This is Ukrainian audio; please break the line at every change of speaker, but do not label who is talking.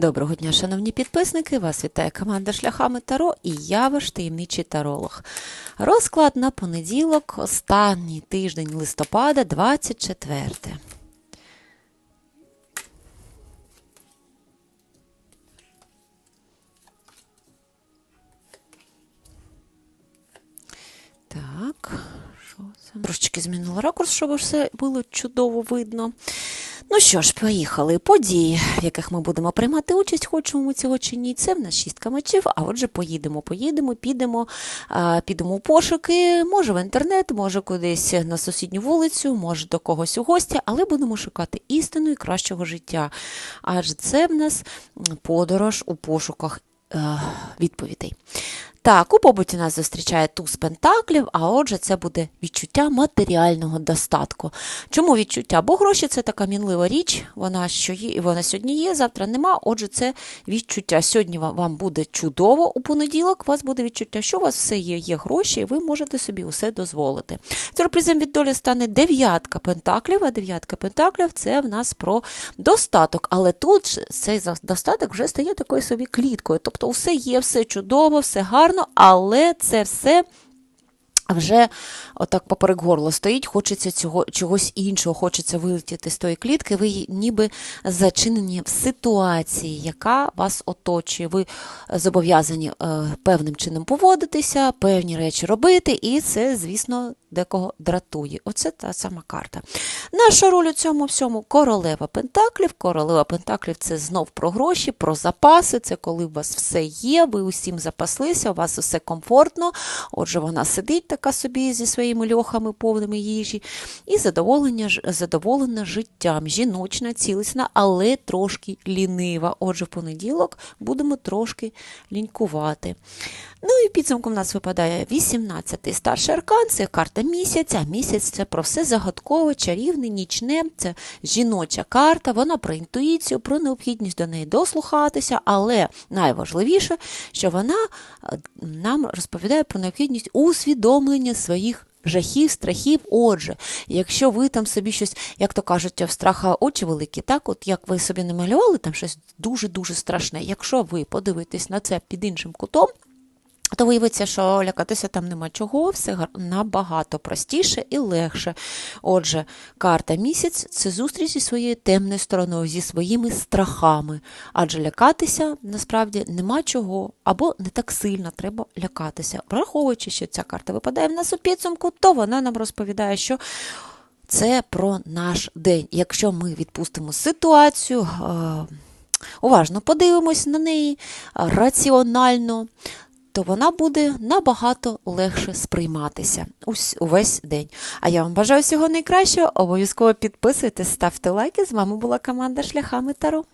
Доброго дня, шановні підписники! Вас вітає команда Шляхами Таро і я ваш таємничий таролог. Розклад на понеділок, останній тиждень листопада, 24. Так, що це? Трошечки змінила ракурс, щоб все було чудово видно. Ну що ж, поїхали. Події, в яких ми будемо приймати участь, хочемо ми цього чи ні. Це в нас шістка мечів, а отже, поїдемо, поїдемо, підемо, підемо у пошуки, може в інтернет, може кудись на сусідню вулицю, може до когось у гості, але будемо шукати істину і кращого життя. Адже це в нас подорож у пошуках е, відповідей. Так, у побуті нас зустрічає туз пентаклів, а отже, це буде відчуття матеріального достатку. Чому відчуття? Бо гроші це така мінлива річ, вона що є, вона сьогодні є, завтра нема. Отже, це відчуття. Сьогодні вам- буде чудово, у понеділок у вас буде відчуття, що у вас все є, є гроші, і ви можете собі усе дозволити. Сюрпризом від долі стане дев'ятка пентаклів, а дев'ятка пентаклів це в нас про достаток. Але тут цей достаток вже стає такою собі кліткою. Тобто, все є, все чудово, все гарно, але це все. Вже отак поперек горла стоїть, хочеться цього чогось іншого, хочеться вилетіти з тої клітки. Ви ніби зачинені в ситуації, яка вас оточує. Ви зобов'язані е, певним чином поводитися, певні речі робити, і це, звісно, декого дратує. Оце та сама карта. Наша роль у цьому всьому королева Пентаклів. Королева Пентаклів це знов про гроші, про запаси. Це коли у вас все є, ви усім запаслися, у вас усе комфортно. Отже, вона сидить така собі зі своїми льохами, повними їжі, і задоволення, задоволена життям, жіночна, цілісна, але трошки лінива. Отже, в понеділок будемо трошки лінькувати. Ну і підсумком у нас випадає 18-й старший аркан, це карта місяця. Місяць це про все загадкове, чарівне, нічне, це жіноча карта, вона про інтуїцію, про необхідність до неї дослухатися, але найважливіше, що вона е, нам розповідає про необхідність усвідомлення своїх. Жахів, страхів, отже, якщо ви там собі щось, як то кажуть, в страха очі великі, так, от як ви собі намалювали там щось дуже-дуже страшне, якщо ви подивитесь на це під іншим кутом, то виявиться, що лякатися там нема чого, все набагато простіше і легше. Отже, карта місяць це зустріч зі своєю темною стороною, зі своїми страхами. Адже лякатися насправді нема чого, або не так сильно треба лякатися. Враховуючи, що ця карта випадає в нас у підсумку, то вона нам розповідає, що це про наш день. Якщо ми відпустимо ситуацію, е, уважно подивимось на неї раціонально, то вона буде набагато легше сприйматися Усь, увесь день. А я вам бажаю всього найкращого. Обов'язково підписуйтесь, ставте лайки. З вами була команда Шляхами Таро.